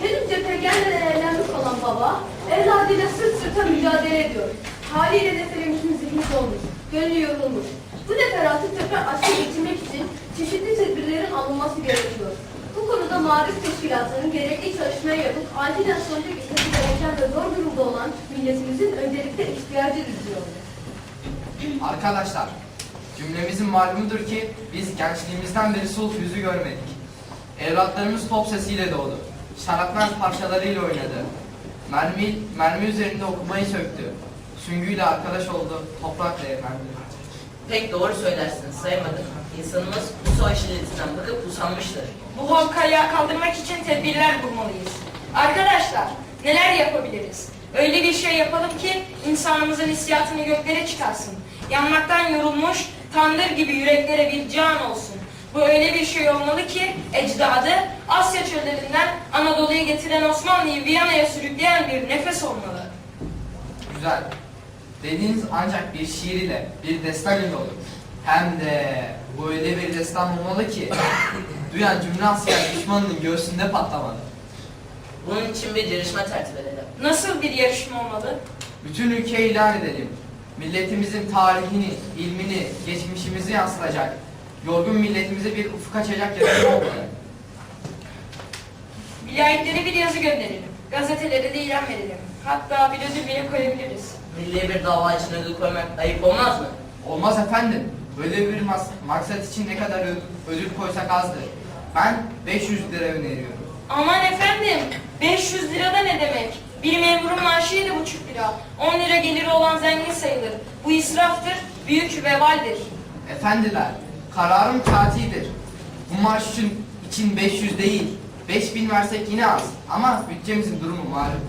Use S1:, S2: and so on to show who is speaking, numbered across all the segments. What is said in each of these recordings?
S1: Henüz cepheye gelmeden olan baba evladıyla sırt sırta mücadele ediyor. Haliyle neferimizin zihni dolmuş, gönlü yorulmuş. Bu neferatı tekrar aşka getirmek için çeşitli tedbirlerin alınması gerekiyor. Bu konuda marif teşkilatının gerekli çalışmayı yapıp acilen sonuca gitmesi gereken ve zor durumda olan milletimizin öncelikle ihtiyacı diyor.
S2: Arkadaşlar, cümlemizin malumudur ki biz gençliğimizden beri sulh yüzü görmedik. Evlatlarımız top sesiyle doğdu. Şarapnel parçalarıyla oynadı. Mermi, mermi üzerinde okumayı söktü. Süngüyle arkadaş oldu, toprakla efendi.
S3: Pek doğru söylersin saymadım. İnsanımız bu soy şiddetinden bıkıp usanmıştır.
S4: Bu halkı ayağa kaldırmak için tedbirler bulmalıyız. Arkadaşlar neler yapabiliriz? Öyle bir şey yapalım ki insanımızın hissiyatını göklere çıkarsın. Yanmaktan yorulmuş tandır gibi yüreklere bir can olsun. Bu öyle bir şey olmalı ki ecdadı Asya çöllerinden Anadolu'ya getiren Osmanlı'yı Viyana'ya sürükleyen bir nefes olmalı.
S2: Güzel. Dediğiniz ancak bir şiir ile, bir destan ile olur. Hem de bu öyle bir destan olmalı ki duyan cümle asker düşmanının göğsünde patlamalı.
S3: Bunun için bir yarışma tertip edelim.
S4: Nasıl bir yarışma olmalı?
S2: Bütün ülkeye ilan edelim. Milletimizin tarihini, ilmini, geçmişimizi yansıtacak, yorgun milletimize bir ufuk açacak yarışma olmalı.
S4: Vilayetlere bir yazı gönderelim. Gazetelere de ilan verelim. Hatta bir ödül bile koyabiliriz.
S3: Milli bir dava için ödül koymak ayıp olmaz mı?
S2: Olmaz efendim. Böyle bir mas- maksat için ne kadar ödül, ödül koysak azdır. Ben 500 lira öneriyorum.
S4: Aman efendim, 500 lira da ne demek? Bir memurun maaşı yedi buçuk lira. 10 lira geliri olan zengin sayılır. Bu israftır, büyük vebaldir.
S2: Efendiler, kararım katidir. Bu marş için, için 500 değil, 5000 versek yine az. Ama bütçemizin durumu malum.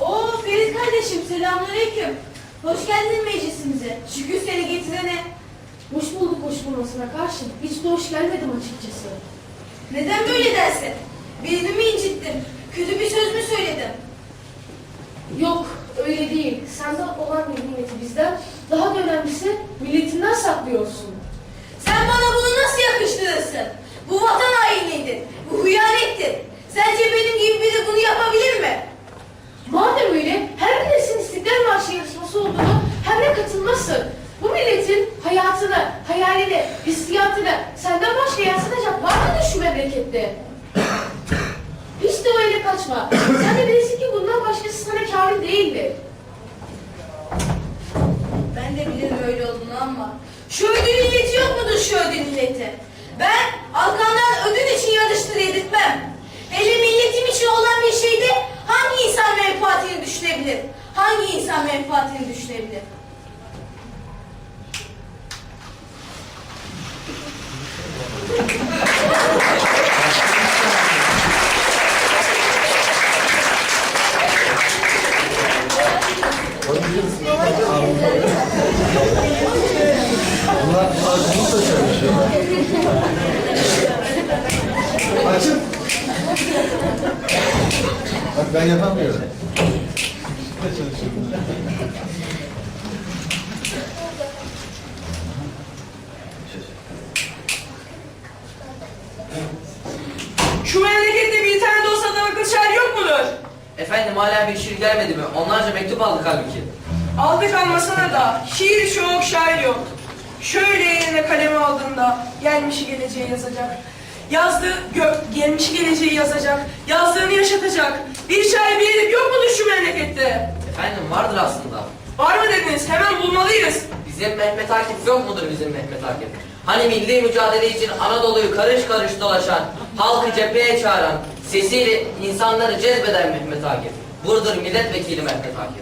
S1: Oo Ferit kardeşim selamünaleyküm. Hoş geldin Şükür seni getirene. Hoş bulduk hoş bulmasına karşın. Hiç de hoş gelmedim açıkçası. Neden böyle dersin? Birini mi incittim? Kötü bir söz mü söyledim? Yok öyle değil. Sende olan bir nimeti bizden daha da önemlisi milletinden saklıyorsun.
S5: Sen bana bunu nasıl yakıştırırsın? Bu vatan hainidir. Bu hıyanettir. Sence benim gibi biri bunu yapabilir mi?
S1: Madem öyle her milletin İstiklal Marşı yarışması olduğunu hem de katılmasın. Bu milletin hayatını, hayalini, hissiyatını senden başka yansıtacak var mı şu memlekette? Hiç de kaçma. Sen de bilirsin ki bundan başkası sana kâfi değildir.
S5: Ben de bilirim öyle olduğunu ama şu ödül milleti yok mudur şu ödül milleti? Ben Alkan'dan ödül için yarıştır yedirtmem. Hele milletim için olan bir şeyde hangi insan menfaatini düşünebilir? Hangi insan menfaatini düşünebilir?
S6: Açın. Bak ben yapamıyorum. Ne çalışıyorum?
S4: Şu memlekette bir de olsa adam akıllı şair yok mudur?
S3: Efendim hala bir şiir gelmedi mi? Onlarca mektup aldık halbuki.
S4: Aldık almasına da şiir çok şair yok. Şöyle eline kalemi aldığında gelmişi geleceği yazacak. Yazdığı gö gelmişi geleceği yazacak. Yazdığını yaşatacak. Bir şair bir edip yok mudur şu memlekette?
S3: Efendim vardır aslında.
S4: Var mı dediniz? Hemen bulmalıyız.
S3: Bizi Bizim Mehmet Akif yok mudur bizim Mehmet Akif? Hani milli mücadele için Anadolu'yu karış karış dolaşan, halkı cepheye çağıran, sesiyle insanları cezbeden Mehmet Akif. Budur milletvekili Mehmet Akif.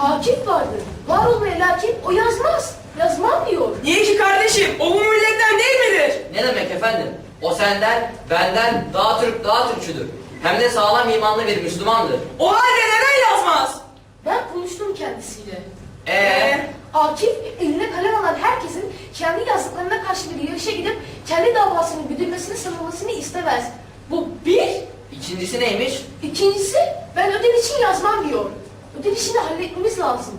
S1: Akif vardır. Var olmaya lakin o yazmaz. Yazmam diyor.
S4: Niye ki kardeşim? O bu milletten değil midir?
S3: Ne demek efendim? O senden, benden daha Türk, daha Türkçüdür. Hem de sağlam imanlı bir Müslümandır.
S4: O halde neden yazmaz?
S1: Ben konuştum kendisiyle.
S3: Ee,
S1: Akif eline kalem alan herkesin kendi yazdıklarına karşı bir yarışa gidip kendi davasını güdülmesini sanılmasını istemez. Bu bir.
S3: ikincisi neymiş?
S1: İkincisi ben ödev için yazmam diyor. Ödev işini halletmemiz lazım.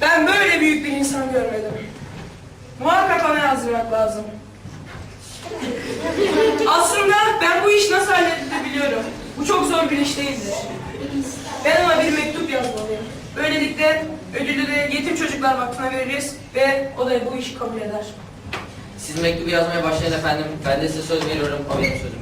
S4: Ben böyle büyük bir insan görmedim. Muhakkak ona yazdırmak lazım. Aslında ben bu iş nasıl halledilir biliyorum. Bu çok zor bir iş değildir. Ben ona bir mektup yazmalıyım. Böylelikle ödülü de yetim çocuklar vakfına veririz ve o da bu işi kabul eder.
S3: Siz mektubu yazmaya başlayın efendim. Ben de size söz veriyorum. Benim sözüm.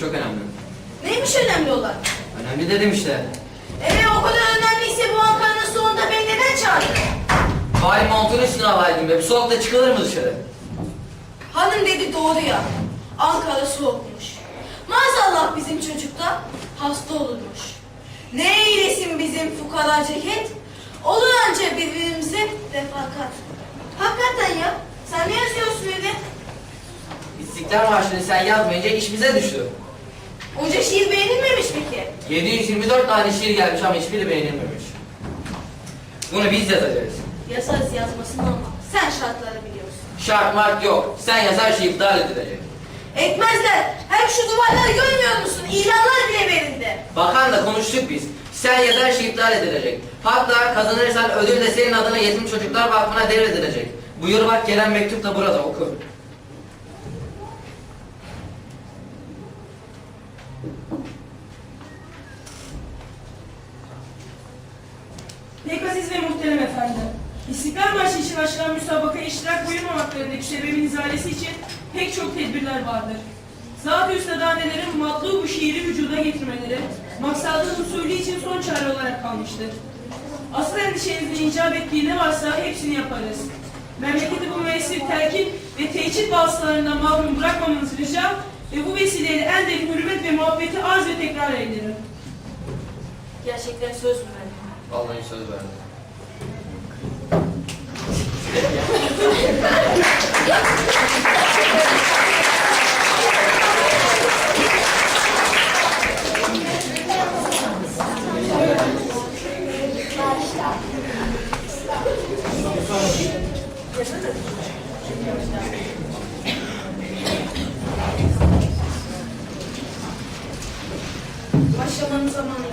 S3: çok önemli.
S5: Neymiş önemli olan?
S3: Önemli dedim işte.
S5: Ee o kadar önemliyse bu Ankara'nın soğuğunda beni neden çağırdın?
S3: Vay montun üstüne alaydın be. Bu soğukta çıkılır mı dışarı?
S5: Hanım dedi doğru ya. Ankara soğukmuş. Maazallah bizim çocuk da hasta olurmuş. Ne eylesin bizim fukara ceket? Olur anca birbirimize refakat. Hakikaten ya. Sen ne yazıyorsun öyle?
S3: İstiklal Marşı'nı sen yazmayınca iş bize düştü.
S5: Onca şiir beğenilmemiş peki.
S3: 724 tane şiir gelmiş ama hiçbiri beğenilmemiş. Bunu biz yazacağız.
S5: Yazarız yazmasını ama sen şartları biliyorsun.
S3: Şart mart yok. Sen yazar şey iptal edilecek.
S5: Etmezler. Hem şu duvarları görmüyor musun? İlanlar bile verildi.
S3: Bakanla konuştuk biz. Sen yazar şey iptal edilecek. Hatta kazanırsan ödül de senin adına yetim çocuklar vakfına devredilecek. Buyur bak gelen mektup da burada oku.
S7: Pek aziz ve muhterem efendim. Açılan müsabakaya iştirak buyurmamaklarındaki sebebin izalesi için pek çok tedbirler vardır. Zat-ı üstadanelerin matlu bu şiiri vücuda getirmeleri, maksadın usulü için son çare olarak kalmıştır. Asıl endişenizin icap ettiği ne varsa hepsini yaparız. Memleketi bu müessir telkin ve teçhit vasıtalarından mahrum bırakmamanızı rica ve bu vesileyle en derin hürmet ve muhabbeti arz ve tekrar ederim.
S5: Gerçekten söz mü verdin?
S3: Vallahi söz verdim.
S5: Başlamanın zamanı.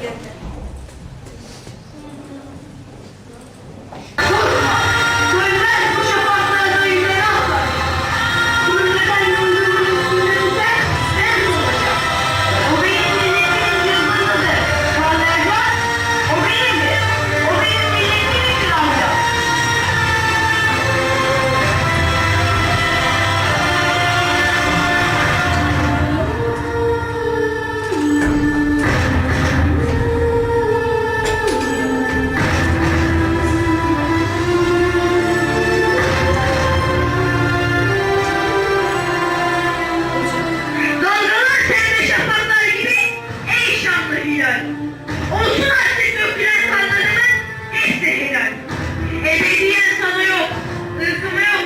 S5: Maybe he is coming up.